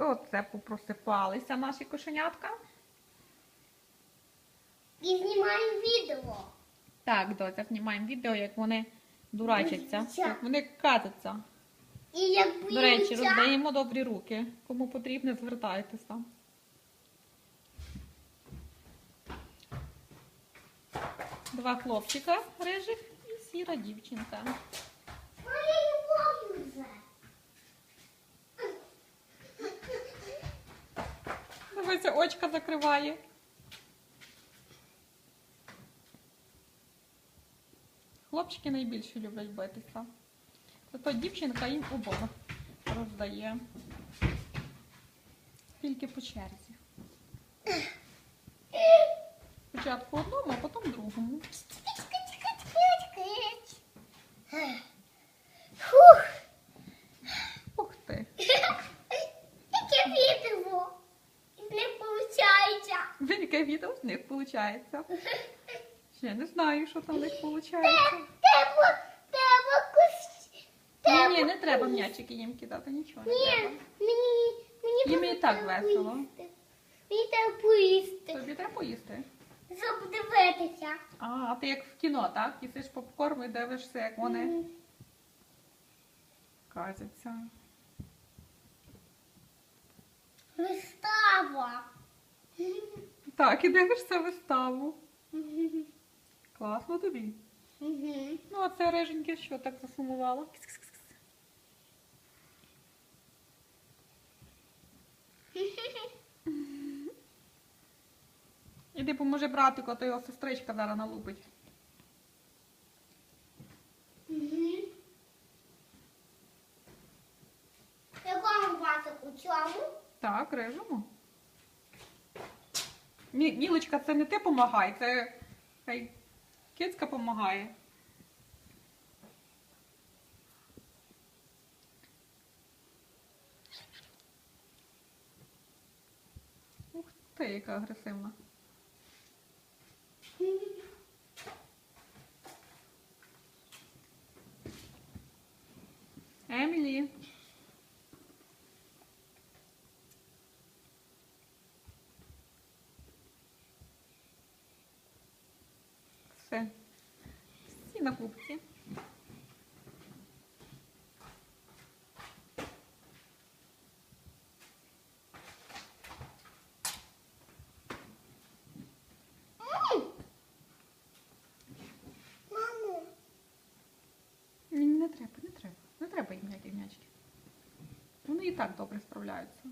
оце попросипалися наші кошенятка. І знімаємо відео. Так, доця, знімаємо відео, як вони дурачаться, як вони кататься. І як До речі, роздаємо добрі руки. Кому потрібно, звертайтеся. Два хлопчика рижих і сіра дівчинка. А я не можу вже. Дивися, очка закриває. Хлопчики найбільше люблять битися. Зато дівчинка їм обох роздає. Тільки по черзі. Спочатку одному, а потім другому. Фух, Ух ти! яке відео. Не виходить. Яке відео з них виходить? Ще не знаю, що там в них виходить. Треба, треба кус... Ні, ні, не треба м'ячики їм кидати, нічого не Ні, треба. мені, мені Їм і треба так весело. поїсти. Мені треба поїсти. Тобі треба поїсти. Щоб дивитися. А, а ти як в кіно, так? Їсиш попкорн і дивишся, як вони казяться. Вистава. Так, і дивишся виставу. Класно тобі. Ну, а це риженьке що так засумувало? Іди поможи братику, а то його сестричка зараз налупить. Якому братику цьому? Так, рижемо. Мі- Мілочка, це не ти помагай, це хай кицька помагає. Ух ти, яка агресивна. Емілі. Все. Всі на купці. Мамо. Не треба, не треба. Не треба їм ніякі м'ячки. Вони і так добре справляються.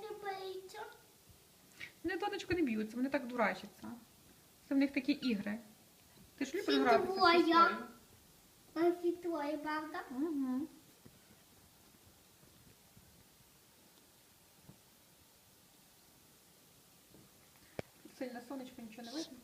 Твої. Вони донечко не б'ються, вони так дурачаться. Це в них такі ігри. Ти ж любиш гратися всі твої, правда? Угу. Сильне сонечко, нічого не видно.